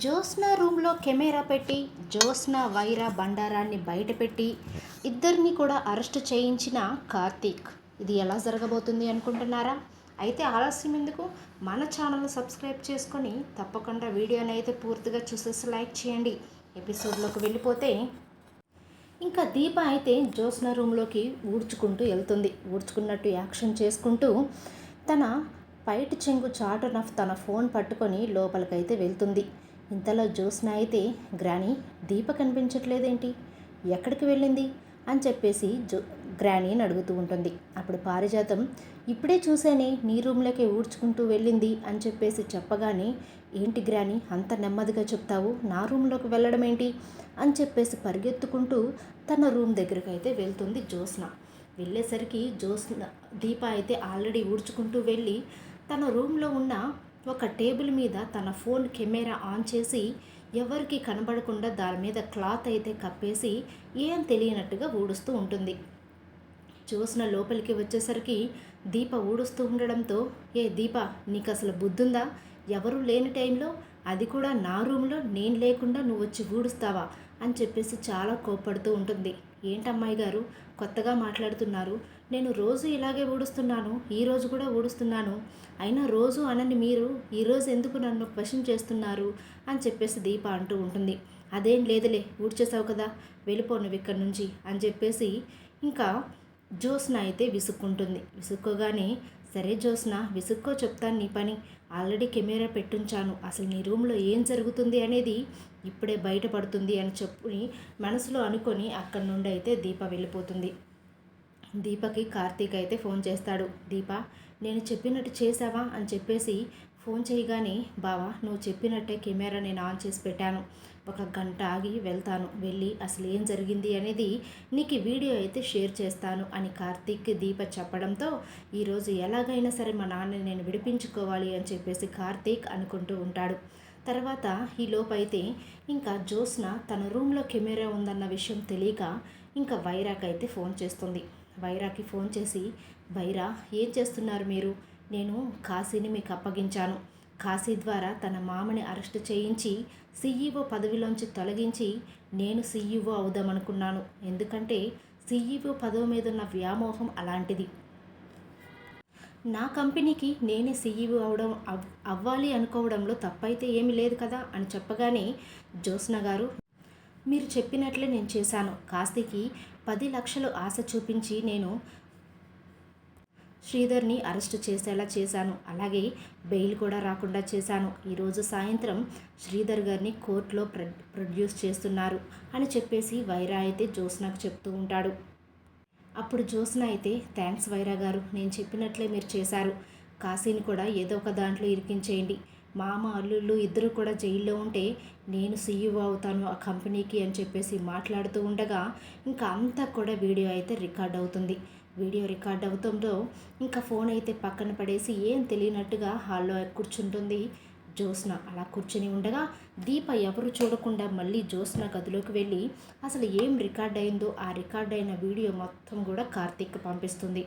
జ్యోత్స్న రూమ్లో కెమెరా పెట్టి జ్యోత్స్న వైరా బండారాన్ని బయటపెట్టి ఇద్దరిని కూడా అరెస్ట్ చేయించిన కార్తీక్. ఇది ఎలా జరగబోతుంది అనుకుంటున్నారా? అయితే ఆలస్యం ఎందుకు? మన ఛానల్ సబ్స్క్రైబ్ చేసుకొని తప్పకుండా వీడియోని అయితే పూర్తిగా చూసేసి లైక్ చేయండి. ఎపిసోడ్లోకి వెళ్ళిపోతే ఇంకా దీప అయితే జ్యోత్స్న రూమ్లోకి ఊడ్చుకుంటూ వెళ్తుంది. ఊడ్చుకున్నట్టు యాక్షన్ చేసుకుంటూ తన పైటి చెంగు చాటున తన ఫోన్ పట్టుకొని లోపలికైతే వెళ్తుంది. ఇంతలో జ్యోత్స్న అయితే గ్రాని దీప కనిపించట్లేదేంటి? ఎక్కడికి వెళ్ళింది? అని చెప్పేసి జో గ్రానీని అడుగుతూ ఉంటుంది. అప్పుడు పారిజాతం ఇప్పుడే చూసానే నీ రూమ్లోకి ఊడ్చుకుంటూ వెళ్ళింది అని చెప్పేసి చెప్పగానే ఏంటి గ్రాని అంత నెమ్మదిగా చెప్తావు? నా రూమ్లోకి వెళ్ళడం ఏంటి అని చెప్పేసి పరిగెత్తుకుంటూ తన రూమ్ దగ్గరికి అయితే వెళ్తుంది జ్యోత్స్న వెళ్ళేసరికి జ్యోత్స్న దీప అయితే ఆల్రెడీ ఊడ్చుకుంటూ వెళ్ళి తన రూమ్లో ఉన్న ఒక టేబుల్ మీద తన ఫోన్ కెమెరా ఆన్ చేసి ఎవరికి కనబడకుండా దాని మీద క్లాత్ అయితే కప్పేసి ఏం తెలియనట్టుగా ఊడుస్తూ ఉంటుంది. చూసిన లోపలికి వచ్చేసరికి దీప ఊడుస్తూ ఉండడంతో ఏ దీప నీకు అసలు బుద్ధుందా? ఎవరు లేని టైంలో? అది కూడా నా రూమ్లో నేను లేకుండా నువ్వు వచ్చి ఊడుస్తావా? అని చెప్పేసి చాలా కోప్పడుతూ ఉంటుంది. ఏంటమ్మాయి గారు? కొత్తగా మాట్లాడుతున్నారు. నేను రోజు ఇలాగే ఊడుస్తున్నాను. ఈరోజు కూడా ఊడుస్తున్నాను. అయినా రోజు అనని మీరు ఈరోజు ఎందుకు నన్ను క్వశ్చన్ చేస్తున్నారు? అని చెప్పేసి దీప అంటూ ఉంటుంది. అదేం లేదులే ఊడ్చేసావు కదా. వెళ్ళిపో నువ్వు ఇక్కడి నుంచి అని చెప్పేసి ఇంకా జ్యోత్స్న అయితే విసుక్కుంటుంది. విసుక్కోగానే సరే జోస్న విసుక్కో చెప్తాను నీ పని. ఆల్రెడీ కెమెరా పెట్టుంచాను. అసలు నీ రూమ్లో ఏం జరుగుతుంది అనేది ఇప్పుడే బయటపడుతుంది అని చెప్పుని మనసులో అనుకొని అక్కడి నుండి అయితే దీప వెళ్ళిపోతుంది. దీపకి కార్తీక్ అయితే ఫోన్ చేస్తాడు. దీప నేను చెప్పినట్టు చేసావా అని చెప్పేసి ఫోన్ చేయగానే బావా నువ్వు చెప్పినట్టే కెమెరా నేను ఆన్ చేసి పెట్టాను. ఒక గంట ఆగి వెళ్తాను. వెళ్ళి అసలు ఏం జరిగింది అనేది నీకు వీడియో అయితే షేర్ చేస్తాను అని కార్తీక్ దీప చెప్పడంతో ఈరోజు ఎలాగైనా సరే మా నాన్నని నేను విడిపించుకోవాలి అని చెప్పేసి కార్తీక్ అనుకుంటూ ఉంటాడు. తర్వాత ఈ లోపైతే ఇంకా జ్యోత్స్న తన రూమ్లో కెమెరా ఉందన్న విషయం తెలియక ఇంకా వైరాక్ అయితే ఫోన్ చేస్తుంది. వైరాకి ఫోన్ చేసి వైరా ఏం చేస్తున్నారు మీరు? నేను కాశీని మీకు అప్పగించాను. కాశీ ద్వారా తన మామని అరెస్ట్ చేయించి సీఈఓ పదవిలోంచి తొలగించి నేను సీఈఓ అవుదామనుకున్నాను. ఎందుకంటే సీఈఓ పదవి మీద ఉన్న వ్యామోహం అలాంటిది. నా కంపెనీకి నేనే సీఈఓ అవడం అవ్- అవ్వాలి అనుకోవడంలో తప్పైతే ఏమీ లేదు కదా అని చెప్పగానే జ్యోత్స్న గారు మీరు చెప్పినట్లే నేను చేశాను. కాస్తికి పది లక్షలు ఆశ చూపించి నేను శ్రీధర్ని అరెస్ట్ చేసేలా చేశాను. అలాగే బెయిల్ కూడా రాకుండా చేశాను. ఈరోజు సాయంత్రం శ్రీధర్ గారిని కోర్టులో ప్ర ప్రొడ్యూస్ చేస్తున్నారు అని చెప్పేసి వైరా అయితే జ్యోత్స్నకు చెప్తూ ఉంటాడు. అప్పుడు జ్యోత్స్న అయితే థ్యాంక్స్ వైరా గారు నేను చెప్పినట్లే మీరు చేశారు. కాశీని కూడా ఏదో ఒక దాంట్లో ఇరికించేయండి. మామ అల్లుళ్ళు ఇద్దరు కూడా జైల్లో ఉంటే నేను సీఈఓ అవుతాను ఆ కంపెనీకి అని చెప్పేసి మాట్లాడుతూ ఉండగా ఇంకా అంతా కూడా వీడియో అయితే రికార్డ్ అవుతుంది. వీడియో రికార్డ్ అవుతుందో ఇంకా ఫోన్ అయితే పక్కన పడేసి ఏం తెలియనట్టుగా హాల్లో కూర్చుంటుంది జ్యోత్స్న. అలా కూర్చుని ఉండగా దీప ఎవరు చూడకుండా మళ్ళీ జ్యోత్స్న గదిలోకి వెళ్ళి అసలు ఏం రికార్డ్ అయిందో ఆ రికార్డ్ అయిన వీడియో మొత్తం కూడా కార్తీక్ పంపిస్తుంది.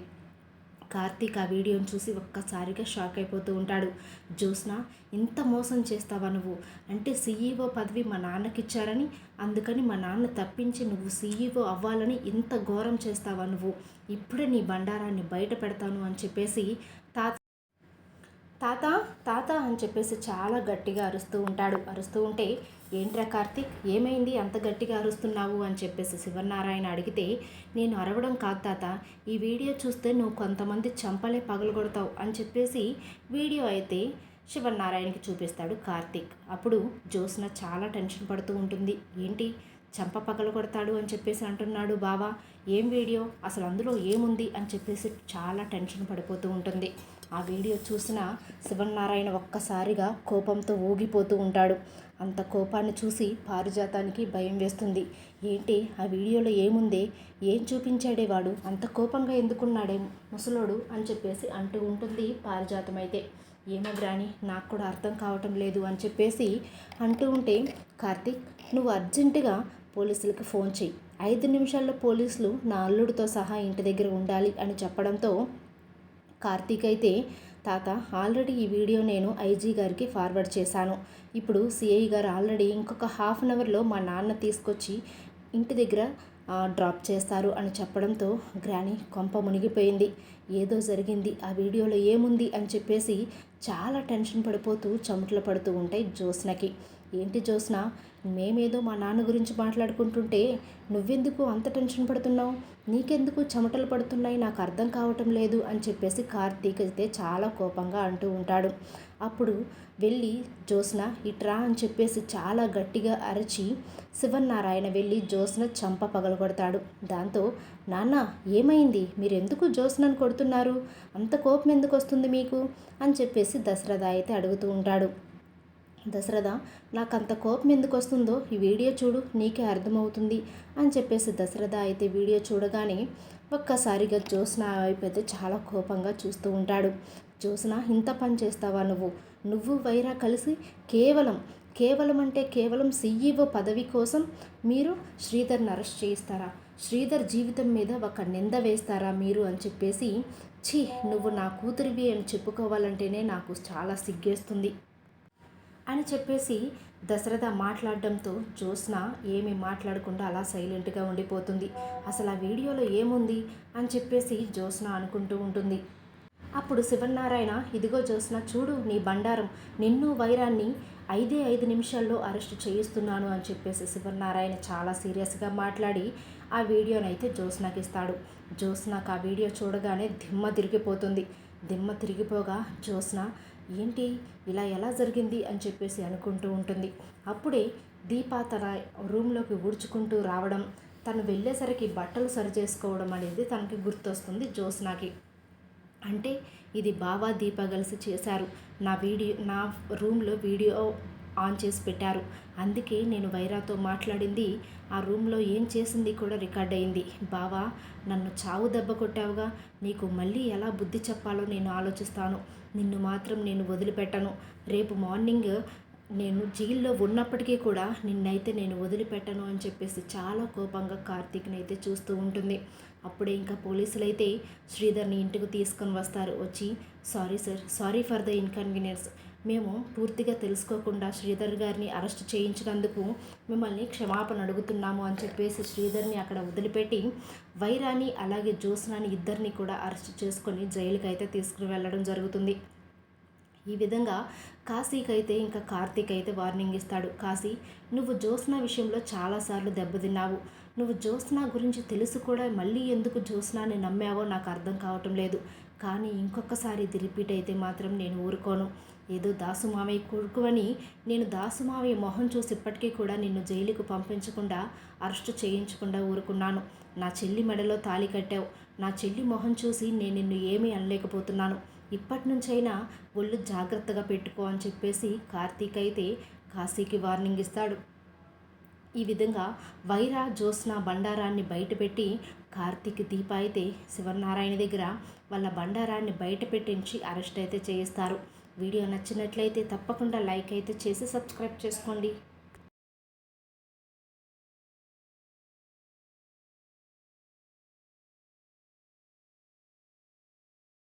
కార్తీక్ ఆ వీడియోని చూసి ఒక్కసారిగా షాక్ అయిపోతూ ఉంటాడు. జ్యోత్స్న ఇంత మోసం చేస్తావా నువ్వు? అంటే సీఈఓ పదవి మా నాన్నకి ఇచ్చారని అందుకని మా నాన్న తప్పించి నువ్వు సీఈఓ అవ్వాలని ఇంత ఘోరం చేస్తావా నువ్వు? ఇప్పుడే నీ బండారాన్ని బయట పెడతాను అని చెప్పేసి తాత తాత తాత అని చెప్పేసి చాలా గట్టిగా అరుస్తూ ఉంటాడు. అరుస్తూ ఉంటే ఏంట్రా కార్తీక్? ఏమైంది? అంత గట్టిగా అరుస్తున్నావు అని చెప్పేసి శివనారాయణ అడిగితే నేను అరవడం కాదు తాత. ఈ వీడియో చూస్తే నువ్వు కొంతమంది చంపలే పగలగొడతావు అని చెప్పేసి వీడియో అయితే శివనారాయణకి చూపిస్తాడు కార్తీక్. అప్పుడు జ్యోత్స్న చాలా టెన్షన్ పడుతూ ఉంటుంది. ఏంటి? చంప పగల కొడతాడు అని చెప్పేసి అంటున్నాడు బావా. ఏం వీడియో? అసలు అందులో ఏముంది? అని చెప్పేసి చాలా టెన్షన్ పడిపోతూ ఉంటుంది. ఆ వీడియో చూసిన శివనారాయణ ఒక్కసారిగా కోపంతో ఊగిపోతూ ఉంటాడు. అంత కోపాన్ని చూసి పారిజాతానికి భయం వేస్తుంది. ఏంటి? ఆ వీడియోలో ఏముందే? ఏం చూపించాడే వాడు? అంత కోపంగా ఎందుకున్నాడే ముసలోడు? అని చెప్పేసి అంటూ ఉంటుంది పారిజాతం అయితే ఏమో గ్రాని నాకు కూడా అర్థం కావటం లేదు అని చెప్పేసి అంటూ ఉంటే కార్తీక్ నువ్వు అర్జెంటుగా పోలీసులకు ఫోన్ చెయ్యి. ఐదు నిమిషాల్లో పోలీసులు నా అల్లుడితో సహా ఇంటి దగ్గర ఉండాలి అని చెప్పడంతో కార్తీక్ అయితే తాత ఆల్రెడీ ఈ వీడియో నేను ఐజీ గారికి ఫార్వర్డ్ చేశాను. ఇప్పుడు సిఐ గారు ఆల్రెడీ ఇంకొక హాఫ్ అన్ అవర్లో మా నాన్న తీసుకొచ్చి ఇంటి దగ్గర డ్రాప్ చేస్తారు అని చెప్పడంతో గ్రాని కొంప మునిగిపోయింది. ఏదో జరిగింది ఆ వీడియోలో ఏముంది అని చెప్పేసి చాలా టెన్షన్ పడిపోతూ చెమటలు పడుతూ ఉంటాయి జ్యోత్స్నకి ఏంటి జ్యోత్స్న? మేమేదో మా నాన్న గురించి మాట్లాడుకుంటుంటే నువ్వెందుకు అంత టెన్షన్ పడుతున్నావు? నీకెందుకు చెమటలు పడుతున్నాయి? నాకు అర్థం కావటం లేదు అని చెప్పేసి కార్తీక్ అయితే చాలా కోపంగా అంటూ ఉంటాడు. అప్పుడు వెళ్ళి జ్యోత్స్న ఇట్రా అని చెప్పేసి చాలా గట్టిగా అరిచి శివన్నారాయణ వెళ్ళి జ్యోత్స్న చంప పగలగొడతాడు దాంతో నాన్న ఏమైంది? మీరు ఎందుకు జ్యోత్స్నను కొడుతున్నారు? అంత కోపం ఎందుకు వస్తుంది మీకు? అని చెప్పేసి దశరథ అయితే అడుగుతూ ఉంటాడు. దశరథ నాకు అంత కోపం ఎందుకు వస్తుందో ఈ వీడియో చూడు నీకే అర్థమవుతుంది అని చెప్పేసి దశరథ అయితే వీడియో చూడగానే ఒక్కసారిగా జ్యోత్స్న వైపు అయితే చాలా కోపంగా చూస్తూ ఉంటాడు. జ్యోత్స్న ఇంత పని చేస్తావా నువ్వు? నువ్వు వైరా కలిసి కేవలం కేవలం అంటే కేవలం సీఈఓ పదవి కోసం మీరు శ్రీధర్ని అరెస్ట్ చేయిస్తారా? శ్రీధర్ జీవితం మీద ఒక నింద వేస్తారా మీరు? అని చెప్పేసి ఛీ నువ్వు నా కూతురివి అని చెప్పుకోవాలంటేనే నాకు చాలా సిగ్గేస్తుంది. అని చెప్పేసి దశరథ మాట్లాడడంతో జ్యోత్స్న ఏమీ మాట్లాడకుండా అలా సైలెంట్గా ఉండిపోతుంది. అసలు ఆ వీడియోలో ఏముంది? అని చెప్పేసి జ్యోత్స్న అనుకుంటూ ఉంటుంది. అప్పుడు శివనారాయణ ఇదిగో జ్యోత్స్న చూడు నీ బండారం. నిన్ను వైరాన్ని ఐదే ఐదు నిమిషాల్లో అరెస్ట్ చేయిస్తున్నాను అని చెప్పేసి శివనారాయణ చాలా సీరియస్గా మాట్లాడి ఆ వీడియోని అయితే జ్యోత్స్నకి ఇస్తాడు. జ్యోత్స్నకు ఆ వీడియో చూడగానే దిమ్మ తిరిగిపోతుంది. దిమ్మ తిరిగిపోగా జ్యోత్స్న ఏంటి? ఇలా ఎలా జరిగింది? అని చెప్పేసి అనుకుంటూ ఉంటుంది. అప్పుడే దీప తన రూమ్లోకి ఊడ్చుకుంటూ రావడం తను వెళ్ళేసరికి బట్టలు సరి చేసుకోవడం అనేది తనకి గుర్తొస్తుంది జ్యోత్స్నాకి. అంటే ఇది బావా దీప కలిసి చేశారు. నా వీడియో నా రూమ్లో వీడియో ఆన్ చేసి పెట్టారు. అందుకే నేను వైరాతో మాట్లాడింది. ఆ రూమ్లో ఏం చేసింది కూడా రికార్డ్ అయింది. బావా నన్ను చావు దెబ్బ కొట్టావుగా. నీకు మళ్ళీ ఎలా బుద్ధి చెప్పాలో నేను ఆలోచిస్తాను. నిన్ను మాత్రం నేను వదిలిపెట్టను. రేపు మార్నింగ్ నేను జైల్లో ఉన్నప్పటికీ కూడా నిన్నైతే నేను వదిలిపెట్టను అని చెప్పేసి చాలా కోపంగా కార్తీక్ని అయితే చూస్తూ ఉంటుంది. అప్పుడే ఇంకా పోలీసులు అయితే శ్రీధర్ని ఇంటికి తీసుకొని వస్తారు. వచ్చి sorry sir sorry for the inconvenience. మేము పూర్తిగా తెలుసుకోకుండా శ్రీధర్ గారిని అరెస్ట్ చేయించినందుకు మిమ్మల్ని క్షమాపణ అడుగుతున్నాము అని చెప్పేసి శ్రీధర్ని అక్కడ వదిలిపెట్టి వైరాని అలాగే జ్యోత్స్నాని ఇద్దరిని కూడా అరెస్ట్ చేసుకొని జైలుకి అయితే తీసుకుని వెళ్ళడం జరుగుతుంది. ఈ విధంగా కాశీకైతే ఇంకా కార్తీక్ అయితే వార్నింగ్ ఇస్తాడు. కాశీ నువ్వు జ్యోత్స్న విషయంలో చాలాసార్లు దెబ్బతిన్నావు. నువ్వు జ్యోత్స్న గురించి తెలుసు కూడా మళ్ళీ ఎందుకు జ్యోత్స్నాని నమ్మావో నాకు అర్థం కావటం లేదు. కానీ ఇంకొకసారి ఇది రిపీట్ అయితే మాత్రం నేను ఊరుకోను. ఏదో దాసుమావయ్య కొడుకువని నేను దాసుమావయ్య మొహం చూసి ఇప్పటికీ కూడా నిన్ను జైలుకు పంపించకుండా అరెస్టు చేయించకుండా ఊరుకున్నాను. నా చెల్లి మెడలో తాళి కట్టావు. నా చెల్లి మొహం చూసి నేను నిన్ను ఏమీ అనలేకపోతున్నాను. ఇప్పటి నుంచైనా ఒళ్ళు జాగ్రత్తగా పెట్టుకో అని చెప్పేసి కార్తీక్ అయితే కాశీకి వార్నింగ్ ఇస్తాడు. ఈ విధంగా వైరా జ్యోత్స్న బండారాన్ని బయటపెట్టి కార్తీక్ దీప అయితే శివనారాయణ దగ్గర వాళ్ళ బండారాన్ని బయట పెట్టించి అరెస్ట్ అయితే చేయిస్తారు. వీడియో నచ్చినట్లయితే తప్పకుండా లైక్ అయితే చేసి సబ్స్క్రైబ్ చేసుకోండి.